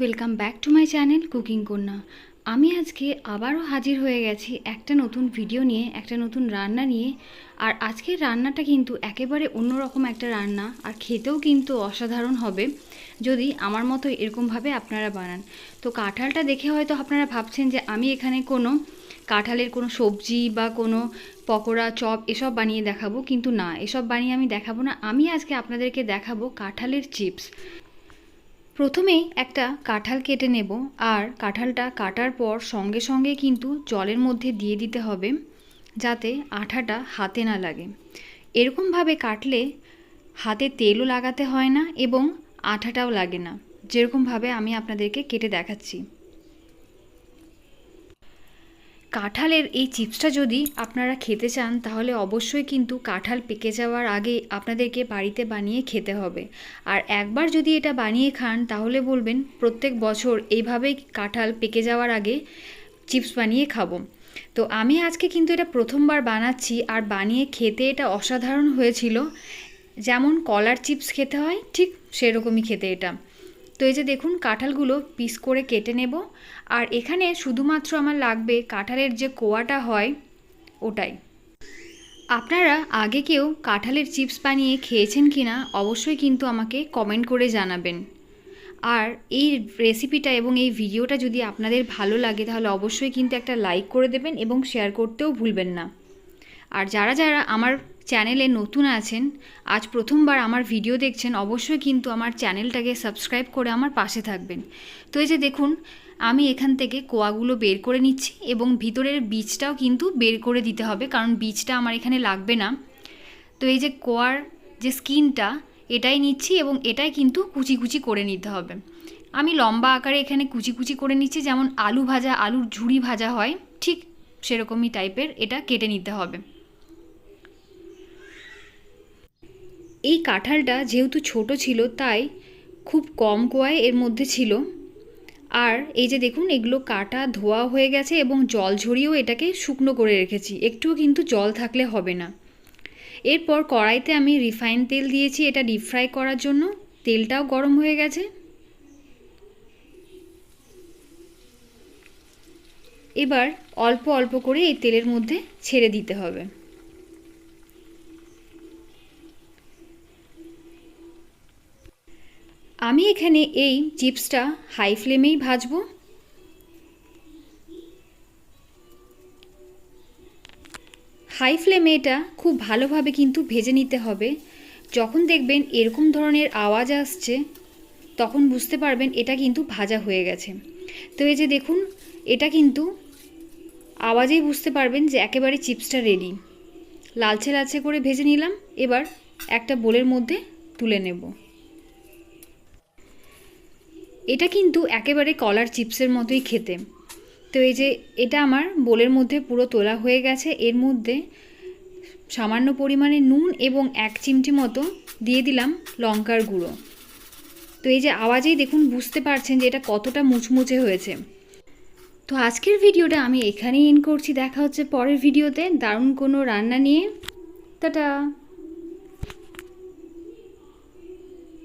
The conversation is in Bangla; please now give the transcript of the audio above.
Welcome back to my channel cooking কন্যা আমি আজকে আবারও হাজির হয়ে গেছি একটা নতুন ভিডিও নিয়ে, একটা নতুন রান্না নিয়ে। আর আজকের রান্নাটা কিন্তু একেবারে অন্যরকম একটা রান্না, আর খেতেও কিন্তু অসাধারণ হবে, যদি আমার মতো এরকমভাবে আপনারা বানান। তো কাঁঠালটা দেখে হয়তো আপনারা ভাবছেন যে আমি এখানে কোনো কাঁঠালের কোনো সবজি বা কোনো পকোড়া, চপ এসব বানিয়ে দেখাবো, কিন্তু না, এসব বানিয়ে আমি দেখাবো না। আমি আজকে আপনাদেরকে দেখাবো কাঁঠালের চিপস। প্রথমেই একটা কাঁঠাল কেটে নেব আর কাঁঠালটা কাটার পর সঙ্গে সঙ্গে কিন্তু জলের মধ্যে দিয়ে দিতে হবে যাতে আঠাটা হাতে না লাগে। এরকমভাবে কাটলে হাতে তেলও লাগাতে হয় না এবং আঠাটাও লাগে না। যেরকমভাবে আমি আপনাদেরকে কেটে দেখাচ্ছি। কাঁঠালের এই চিপসটা যদি আপনারা খেতে চান, তাহলে অবশ্যই কিন্তু কাঁঠাল পেকে যাওয়ার আগে আপনাদেরকে বাড়িতে বানিয়ে খেতে হবে। আর একবার যদি এটা বানিয়ে খান, তাহলে বলবেন প্রত্যেক বছর এইভাবেই কাঁঠাল পেকে যাওয়ার আগে চিপস বানিয়ে খাব। তো আমি আজকে কিন্তু এটা প্রথমবার বানাচ্ছি, আর বানিয়ে খেতে এটা অসাধারণ হয়েছিল। যেমন কলার চিপস খেতে হয়, ঠিক সেরকমই খেতে এটা। তো এই যে দেখুন, কাঁঠালগুলো পিস করে কেটে নেব। আর এখানে শুধুমাত্র আমার লাগবে কাঁঠালের যে কোয়াটা হয়, ওটাই। আপনারা আগে কেউ কাঁঠালের চিপস বানিয়ে খেয়েছেন কি না অবশ্যই কিন্তু আমাকে কমেন্ট করে জানাবেন। আর এই রেসিপিটা এবং এই ভিডিওটা যদি আপনাদের ভালো লাগে, তাহলে অবশ্যই কিন্তু একটা লাইক করে দেবেন এবং শেয়ার করতেও ভুলবেন না। আর যারা যারা আমার চ্যানেলে নতুন আছেন, আজ প্রথমবার আমার ভিডিও দেখছেন, অবশ্যই কিন্তু আমার চ্যানেলটাকে সাবস্ক্রাইব করে আমার পাশে থাকবেন। তো এই যে দেখুন, আমি এখান থেকে কোয়াগুলো বের করে নিচ্ছি এবং ভিতরের বীজটাও কিন্তু বের করে দিতে হবে, কারণ বীজটা আমার এখানে লাগবে না। তো এই যে কোয়ার যে স্কিনটা, এটাই নিচ্ছি এবং এটাই কিন্তু কুচি কুচি করে নিতে হবে। আমি লম্বা আকারে এখানে কুচি কুচি করে নিচ্ছি, যেমন আলু ভাজা, আলুর ঝুড়ি ভাজা হয়, ঠিক সেরকমই টাইপের এটা কেটে নিতে হবে। এই কাঁঠালটা যেহেতু ছোট ছিল, তাই খুব কম কোয়ায় এর মধ্যে ছিল। আর এই যে দেখুন, এগুলো কাটা ধোয়া হয়ে গেছে এবং জল ঝরিয়েও এটাকে শুকনো করে রেখেছি। একটুও কিন্তু জল থাকলে হবে না। এরপর কড়াইতে আমি রিফাইন তেল দিয়েছি এটা ডিপ ফ্রাই করার জন্য। তেলটাও গরম হয়ে গেছে। এবার অল্প অল্প করে এই তেলের মধ্যে ছেড়ে দিতে হবে। আমি এখানে এই চিপসটা হাই ফ্লেমেই ভাজব। হাই ফ্লেমে এটা খুব ভালোভাবে কিন্তু ভেজে নিতে হবে। যখন দেখবেন এরকম ধরনের আওয়াজ আসছে, তখন বুঝতে পারবেন এটা কিন্তু ভাজা হয়ে গেছে। তো এই যে দেখুন, এটা কিন্তু আওয়াজেই বুঝতে পারবেন যে একেবারে চিপসটা রেডি লালচে লালচে করে ভেজে নিলাম, এবার একটা বোলের মধ্যে তুলে নেব। এটা কিন্তু একেবারে কলার চিপসের মতোই খেতে। তো এই যে এটা আমার বোলের মধ্যে পুরো তোলা হয়ে গেছে। এর মধ্যে সামান্য পরিমাণে নুন এবং এক চিমটি মতো দিয়ে দিলাম লঙ্কার গুঁড়ো। তো এই যে আওয়াজেই দেখুন, বুঝতে পারছেন যে এটা কতটা মুচমুচে হয়েছে। তো আজকের ভিডিওটা আমি এখানেই এন করছি। দেখা হচ্ছে পরের ভিডিওতে। দারুণ কোনো রান্না নিয়ে। টাটা!